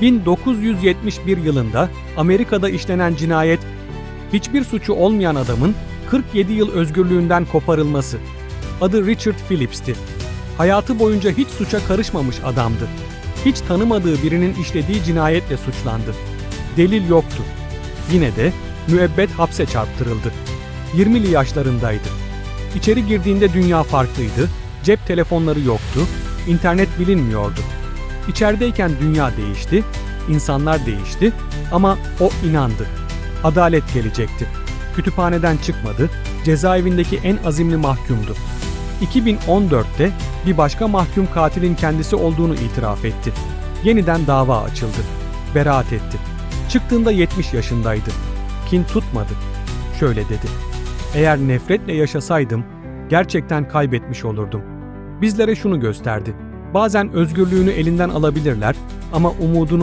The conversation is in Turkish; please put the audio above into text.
1971 yılında Amerika'da işlenen cinayet, hiçbir suçu olmayan adamın 47 yıl özgürlüğünden koparılması. Adı Richard Phillips'ti. Hayatı boyunca hiç suça karışmamış adamdı. Hiç tanımadığı birinin işlediği cinayetle suçlandı. Delil yoktu. Yine de müebbet hapse çarptırıldı. 20'li yaşlarındaydı. İçeri girdiğinde dünya farklıydı, cep telefonları yoktu, internet bilinmiyordu. İçerideyken dünya değişti, insanlar değişti ama o inandı. Adalet gelecekti. Kütüphaneden çıkmadı, cezaevindeki en azimli mahkumdu. 2014'te bir başka mahkum katilin kendisi olduğunu itiraf etti. Yeniden dava açıldı. Beraat etti. Çıktığında 70 yaşındaydı. Kin tutmadı. Şöyle dedi. Eğer nefretle yaşasaydım gerçekten kaybetmiş olurdum. Bizlere şunu gösterdi. Bazen özgürlüğünü elinden alabilirler ama umudunu